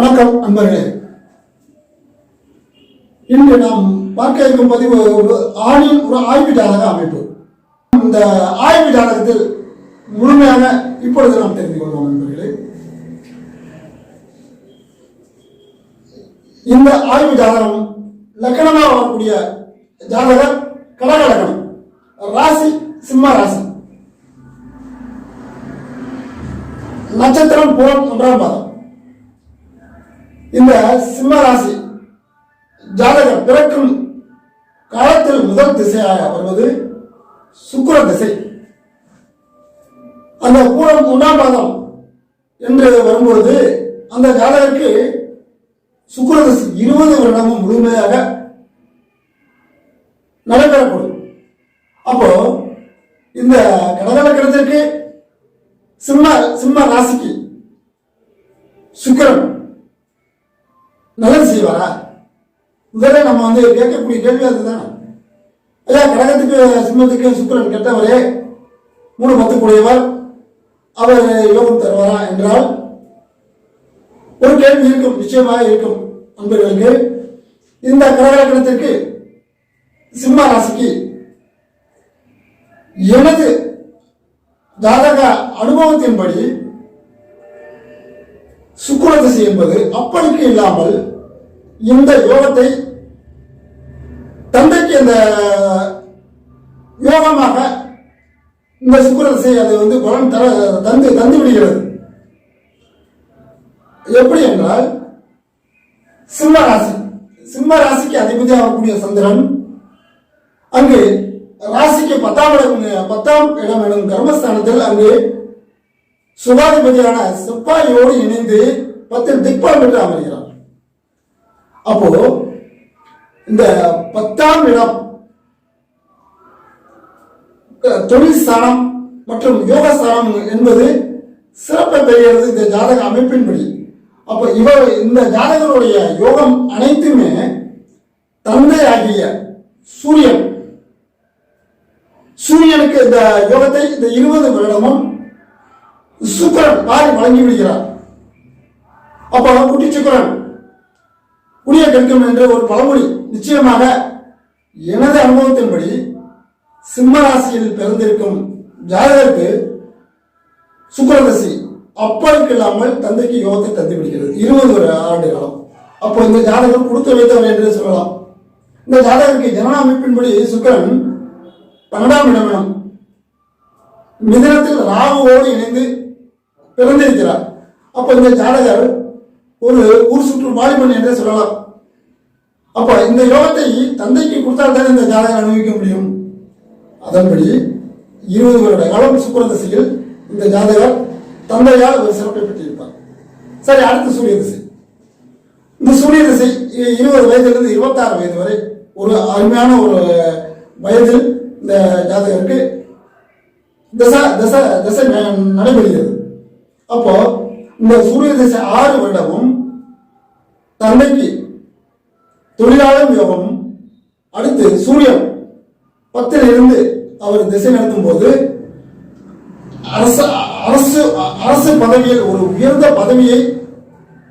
வணக்கம் நண்பர்களே. இன்று நாம் பார்க்க இருக்கும் பதிவு ஒரு ஆணின் ஒரு ஆய்வு ஜாதக அமைப்பு. இந்த ஆய்வு ஜாதகத்தில் முழுமையாக இப்பொழுது நாம் தெரிந்து கொள்வோம் நண்பர்களே. இந்த ஆய்வு ஜாதகம் லக்கணமாக வரக்கூடிய ஜாதகர் கடக லக்கணம் ராசி சிம்ம ராசி. நட்சத்திரம் புறம் ஒன்றாம் பாதம். இந்த சிம்ம ராசி ஜாதகம் பிறக்கும் காலத்தில் முதல் திசையாக வருவது சுக்கர திசை. அந்த பூரம் ஒன்றாம் பாதம் என்று வரும்பொழுது அந்த ஜாதகருக்கு சுக்கர திசை இருபது வருடமும் முழுமையாக நடைபெறக்கூடும் அப்போ இந்த கடகலக்கணத்திற்கு சிம்ம சிம்ம ராசிக்கு சுக்கரன் நல்லது செய்வாரா? முதல்ல நம்ம வந்து கேட்கக்கூடிய கேள்வி அதுதானே. ஐயா கடகத்துக்கு சிம்மத்துக்கு சுக்கரன் கெட்டவரே மூணு பத்து கூடியவர் அவர் யோகம் தருவாரா என்றால் ஒரு கேள்வி இருக்கும் நிச்சயமாக இருக்கும் நண்பர்களுக்கு இந்த கடகலக்கணத்திற்கு சிம்ம ராசிக்கு எனது ஜாதக அனுபவத்தின்படி சுக்கிர திசை என்பது அப்படிக்கு இல்லாமல் இந்த யோகத்தை தந்தைக்கு இந்த யோகமாக இந்த சுக்கரசை அதை அது வந்து பலன் தர தந்து தந்து விடுகிறது. எப்படி என்றால் சிம்ம ராசி சிம்ம ராசிக்கு அதிபதியாகக்கூடிய சந்திரன் அங்கு ராசிக்கு பத்தாம் இடம் பத்தாம் இடம் எனும் கர்மஸ்தானத்தில் அங்கு சுகாதிபதியான சிப்பாயோடு இணைந்து பத்தில் திக்பால் பெற்று அமர்கிறார். அப்போ இந்த பத்தாம் இடம் தொழில் ஸ்தானம் மற்றும் யோக ஸ்தானம் என்பது சிறப்பை பெறுகிறது இந்த ஜாதக அமைப்பின்படி. அப்போ இவர் இந்த ஜாதகருடைய யோகம் அனைத்துமே தந்தை ஆகிய சூரியன். சூரியனுக்கு இந்த யோகத்தை இந்த இருபது வருடமும் சுக்கரன் பாரி வழங்கி விடுகிறார். அப்போ குட்டி சுக்கரன் புரிய கற்கும் என்ற ஒரு பழமொழி நிச்சயமாக எனது அனுபவத்தின்படி சிம்ம ராசியில் பிறந்திருக்கும் ஜாதகருக்கு சுக்கரதசி அப்பாவுக்கு இல்லாமல் தந்தைக்கு யோகத்தை தந்து விடுகிறது. இருபது ஒரு ஆண்டு காலம். அப்போ இந்த ஜாதகம் கொடுத்து வைத்தவர் என்று சொல்லலாம். இந்த ஜாதகருக்கு ஜனன அமைப்பின்படி சுக்கரன் பன்னெண்டாம் இடமிடம் மிதனத்தில் ராகுவோடு இணைந்து பிறந்திருக்கிறார். அப்போ இந்த ஜாதகர் ஒரு ஊர் சுற்று வாலிபன் என்றே சொல்லலாம். அப்போ இந்த யோகத்தை தந்தைக்கு கொடுத்தால் தானே இந்த ஜாதகம் அனுபவிக்க முடியும்? அதன்படி இருபது வருட காலம் சுக்கிர திசையில் இந்த ஜாதகர் தந்தையால் ஒரு சிறப்பை பெற்றிருப்பார். சரி அடுத்து சூரிய திசை இந்த சூரிய திசை இருபது வயதிலிருந்து இருபத்தாறு வயது வரை ஒரு அருமையான ஒரு வயதில் இந்த ஜாதகருக்கு தசை தசை தசை ந- நடைபெறுகிறது. அப்போ இந்த சூரிய திசை ஆறு வருடமும் தந்தைக்கு தொழிலாளர் யோகம் அடுத்து சூரியன் பத்தில் இருந்து அவர் திசை நடத்தும் போது அரசு அரசு அரசு பதவியில் ஒரு உயர்ந்த பதவியை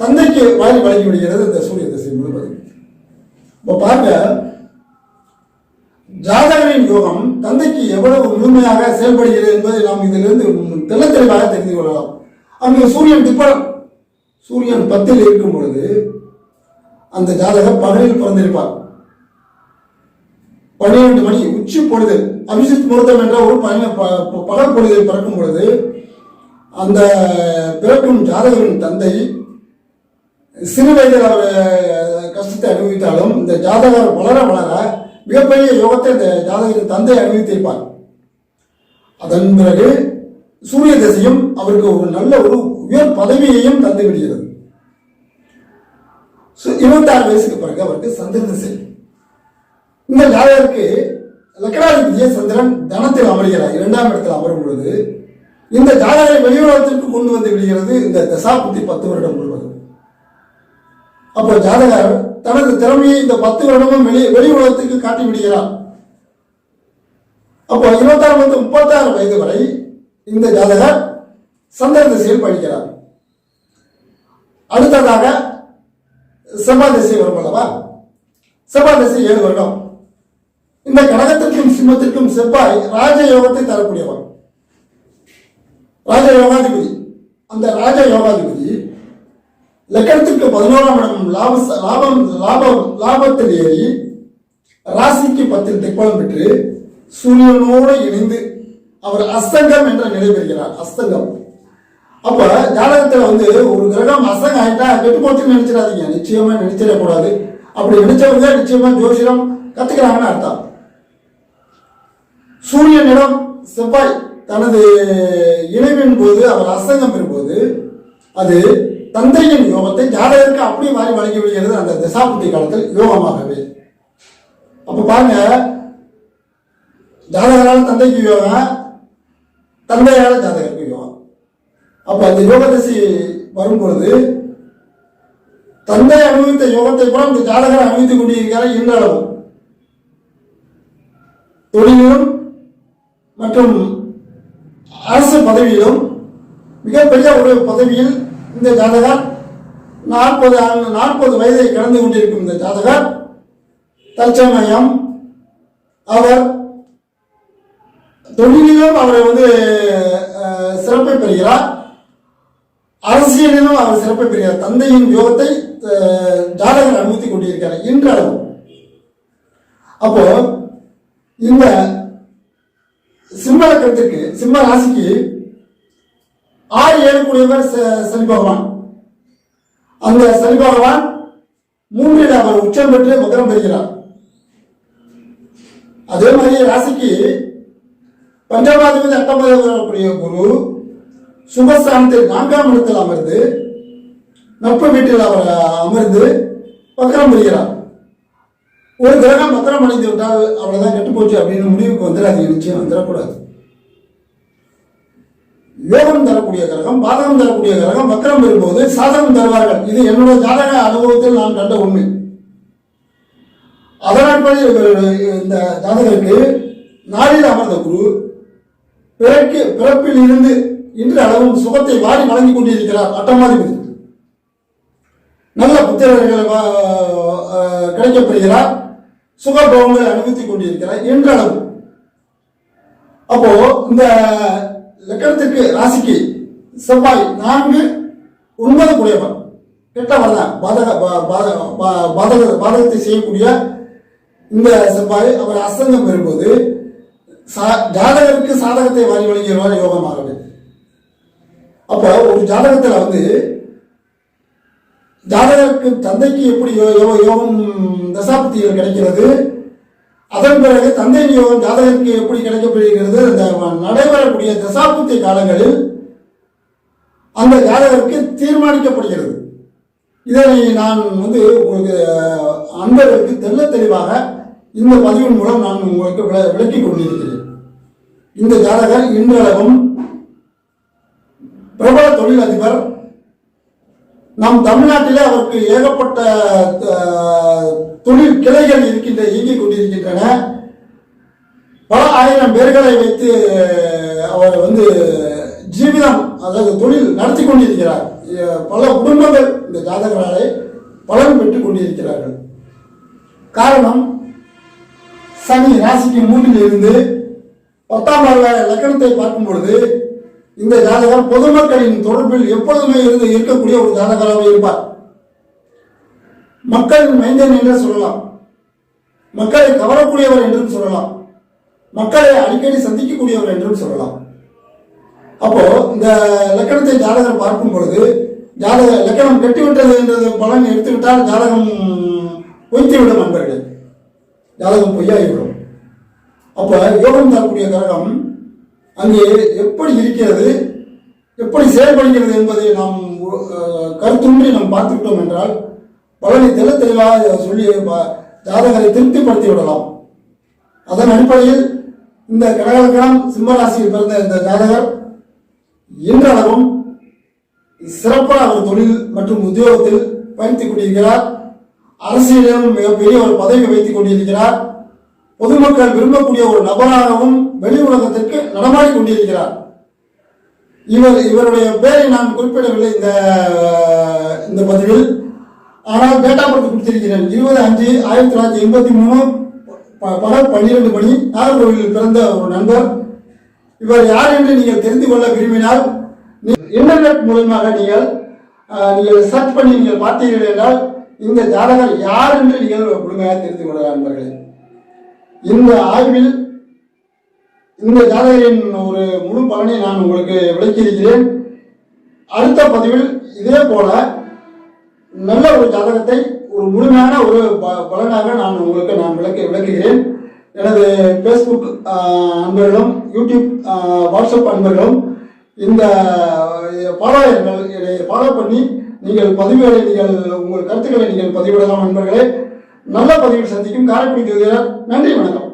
தந்தைக்கு வாரி வழங்கி விடுகிறது இந்த சூரிய திசை முழுவதும். இப்போ பாருங்க ஜாதகரின் யோகம் தந்தைக்கு எவ்வளவு முழுமையாக செயல்படுகிறது என்பதை நாம் இதிலிருந்து தெள்ள தெளிவாக தெரிந்து கொள்ளலாம். அங்கு சூரியன் திப்பம் சூரியன் பத்தில் இருக்கும் பொழுது அந்த ஜாதகர் பகலில் பிறந்திருப்பார். பன்னிரண்டு மணி உச்சி பொழுது அபிஷித் முகூர்த்தம் என்ற ஒரு பகல் பொழுதில் பிறக்கும் பொழுது அந்த பிறக்கும் ஜாதகரின் தந்தை சிறு வயதில் அவர் கஷ்டத்தை அனுபவித்தாலும் இந்த ஜாதகர் வளர வளர மிகப்பெரிய யோகத்தை இந்த ஜாதகரின் தந்தை அனுபவித்திருப்பார். அதன் பிறகு சூரிய திசையும் அவருக்கு ஒரு நல்ல ஒரு உயர் பதவியையும் தந்து விடுகிறது. இருபத்தாறு வயசுக்கு பிறகு அவருக்கு சந்திரன் திசை இந்த ஜாதகருக்கு லக்கணாதிபதியை சந்திரன் தனத்தில் அமர்கிறார். இரண்டாம் இடத்தில் அமரும் பொழுது இந்த ஜாதகரை வெளியுலகத்திற்கு கொண்டு வந்து விடுகிறது இந்த தசாபுத்தி பத்து வருடம் முழுவதும். அப்போ ஜாதகர் தனது திறமையை இந்த பத்து வருடமும் வெளி வெளி உலகத்துக்கு காட்டி விடுகிறார். அப்போ இருபத்தாறு முதல் முப்பத்தாறு வயது வரை இந்த ஜாதகர் சந்திர திசையில் படிக்கிறார். அடுத்ததாக செவ்வாய் திசை வரும் அல்லவா? செவ்வாய் திசை ஏழு வருடம். இந்த கடகத்திற்கும் சிம்மத்திற்கும் செவ்வாய் ராஜ யோகத்தை தரக்கூடியவன் ராஜ யோகாதிபதி அந்த ராஜ யோகாதிபதி லக்கணத்திற்கு பதினோராம் இடம் லாப லாபம் லாபம் லாபத்தில் ஏறி ராசிக்கு பத்தில் திக்பலம் பெற்று சூரியனோடு இணைந்து அவர் அஸ்தங்கம் என்ற நிலை பெறுகிறார். அஸ்தங்கம். அப்ப ஜாதகத்துல வந்து ஒரு கிரகம் அசங்க ஆயிட்டா கெட்டு போச்சுன்னு நினைச்சிடாதீங்க. நிச்சயமா நினைச்சிடக்கூடாது. அப்படி நினைச்சவங்க நிச்சயமா ஜோசிடம் கத்துக்கிறாங்கன்னு அர்த்தம். சூரியனிடம் செவ்வாய் தனது இணைவின் போது அவர் அசங்கம் பெறும்போது அது தந்தையின் யோகத்தை ஜாதகருக்கு அப்படி மாறி வழங்கி விடுகிறது அந்த தசாபுத்தி காலத்தில் யோகமாகவே. அப்ப பாருங்க ஜாதகரால் தந்தைக்கு யோகம் தந்தையால் ஜாதகம். அப்ப அந்த யோக வரும் வரும்பொழுது தந்தை அனுபவித்த யோகத்தை கூட இந்த ஜாதகர் அனுபவித்துக் கொண்டிருக்கிறார் இன்றளவும் தொழிலும் மற்றும் அரசு பதவியிலும் மிகப்பெரிய ஒரு பதவியில் இந்த ஜாதகர் நாற்பது ஆண்டு நாற்பது வயதை கடந்து கொண்டிருக்கும் இந்த ஜாதகர் தற்சமயம் அவர் தொழிலிலும் அவரை வந்து சிறப்பை பெறுகிறார். அரசியலிலும் அவர் சிறப்பு பெறுகிறார். தந்தையின் யோகத்தை ஜாதகர் அனுமதி கொண்டிருக்கிறார். இன்றளவு அப்போ இந்த சிம்ம லக்கணத்திற்கு சிம்ம ராசிக்கு ஆறு ஏழு கூடியவர் ச- சனி பகவான். அந்த சனி பகவான் மூன்றில் அவர் உச்சம் பெற்று மகரம் பெறுகிறார். அதே மாதிரி ராசிக்கு பஞ்சமாதிபதி அட்டமாதிபதி குரு சுபஸ்தானத்தில் நான்காம் இடத்தில் அமர்ந்து நட்பு வீட்டில் அவர் அமர்ந்து வக்கரம் பெறுகிறார் ஒரு கிரகம் வக்கரம் அடைந்து விட்டால் அவ்வளோதான் கெட்டு போச்சு அப்படின்னு முடிவுக்கு வந்துடாது நிச்சயம் வந்துடக்கூடாது. யோகம் தரக்கூடிய கிரகம் பாதகம் தரக்கூடிய கிரகம் வக்கரம் பெறும்போது சாதகம் தருவார்கள். இது என்னோட ஜாதக அனுபவத்தில் நான் கண்ட உண்மை. அதனால்படி இந்த ஜாதகருக்கு நாளில் அமர்ந்த குரு பிறக்கு பிறப்பில் இருந்து இன்று அளவும் சுகத்தை வாரி வழங்கி கொண்டிருக்கிறார் அட்டமாதிபதி. நல்ல புத்திரர்கள் வா- சுகபோகங்களை அனுபவித்துக் கொண்டிருக்கிறார் என்றளவு அப்போ இந்த லக்கணத்திற்கு ராசிக்கு செவ்வாய் நான்கு ஒன்பது குடையவர் கெட்டவர் தான் பாதக பா- பா- பாதக பாதகத்தை செய்யக்கூடிய இந்த செவ்வாய் அவர் அசங்கம் பெறும்போது சா- ஜாதகருக்கு சாதகத்தை வாரி வழங்கியவர் யோகமாகவே. அப்போ ஒரு ஜாதகத்தில் வந்து ஜாதகருக்கு தந்தைக்கு எப்படி யோகம் தசாப்திகள் கிடைக்கிறது? அதன் பிறகு தந்தை யோகம் ஜாதகருக்கு எப்படி கிடைக்கப்படுகிறது அந்த நடைபெறக்கூடிய தசாப்தி காலங்களில் அந்த ஜாதகருக்கு தீர்மானிக்கப்படுகிறது. இதனை நான் வந்து உங்களுக்கு அன்பர்களுக்கு தெள்ள தெளிவாக இந்த பதிவின் மூலம் நான் உங்களுக்கு விள- கொண்டிருக்கிறேன். இந்த ஜாதகர் இன்றளவும் பிரபல தொழிலதிபர். நம் தமிழ்நாட்டிலே அவருக்கு ஏகப்பட்ட தொழில் கிளைகள் இருக்கின்ற இயங்கிக் கொண்டிருக்கின்றன. பல ஆயிரம் பேர்களை வைத்து அவர் வந்து ஜீவிதம் அதாவது தொழில் நடத்தி கொண்டிருக்கிறார். பல குடும்பங்கள் இந்த ஜாதகராலே பலன் பெற்றுக் கொண்டிருக்கிறார்கள். காரணம் சனி ராசிக்கு மூன்றில் இருந்து பத்தாம் லக்கணத்தை பார்க்கும் பொழுது இந்த ஜாதகர் பொதுமக்களின் தொடர்பில் எப்பொழுதுமே இருந்து இருக்கக்கூடிய ஒரு ஜாதகராக இருப்பார். மக்களின் மைந்தன் என்று சொல்லலாம். மக்களை கவரக்கூடியவர் என்றும் சொல்லலாம். மக்களை அடிக்கடி சந்திக்கக்கூடியவர் என்றும் சொல்லலாம். அப்போ இந்த லக்கணத்தை ஜாதகர் பார்க்கும் பொழுது ஜாதக லக்கணம் கட்டிவிட்டது என்றது பலன் எடுத்துவிட்டால் ஜாதகம் பொய்த்துவிடும் நண்பர்கள். ஜாதகம் பொய்யாகிவிடும். அப்போ யோகம் தரக்கூடிய கிரகம் அங்கே எப்படி இருக்கிறது எப்படி செயல்படுகிறது என்பதை நாம் கருத்துன்றி நாம் பார்த்துக்கிட்டோம் என்றால் பலனை தெள்ள தெளிவாக சொல்லி ப- ஜாதகரை திருப்திப்படுத்தி விடலாம். அதன் அடிப்படையில் இந்த கடகலக்கணம் சிம்மராசியில் பிறந்த இந்த ஜாதகர் இன்றளவும் சிறப்பாக அவர் தொழில் மற்றும் உத்தியோகத்தில் பயணித்துக் கொண்டிருக்கிறார். அரசியலிலும் மிகப்பெரிய ஒரு பதவி வைத்துக் கொண்டிருக்கிறார். பொதுமக்கள் விரும்பக்கூடிய ஒரு நபராகவும் வெளி உலகத்திற்கு நடமாடி கொண்டிருக்கிறார். இவர் இவருடைய பேரை நான் குறிப்பிடவில்லை இந்த இந்த பதிவில். ஆனால் டேட்டா பர்த் கொடுத்திருக்கிறேன். இருபது அஞ்சு ஆயிரத்தி தொள்ளாயிரத்தி எண்பத்தி மூணு ப- பகல் பன்னிரெண்டு மணி நாகர்கோவிலில் பிறந்த ஒரு நண்பர். இவர் யார் என்று நீங்கள் தெரிந்து கொள்ள விரும்பினால் இன்டர்நெட் மூலமாக நீங்கள் நீங்கள் சர்ச் பண்ணி நீங்கள் பார்த்தீர்கள் என்றால் இந்த ஜாதகர் யார் என்று நீங்கள் முழுமையாக தெரிந்து கொள்ளலாம் நண்பர்களே. இந்த ஆய்வில் இந்த ஜாதகரின் ஒரு முழு பலனை நான் உங்களுக்கு விளக்கியிருக்கிறேன். அடுத்த பதிவில் இதே போல நல்ல ஒரு ஜாதகத்தை ஒரு முழுமையான ஒரு ப- பலனாக நான் உங்களுக்கு நான் விளக்க விளக்குகிறேன். எனது ஃபேஸ்புக் அன்பர்களும் யூடியூப் வாட்ஸ்அப் அன்பர்களும் இந்த ஃபாலோயர்கள் இதை ஃபாலோ பண்ணி நீங்கள் பதிவுகளை நீங்கள் உங்கள் கருத்துக்களை நீங்கள் பதிவிடலாம் நண்பர்களே நல்ல பதிவில் சந்திக்கும் காரைக்குடி ஜோதிடர் நன்றி வணக்கம்.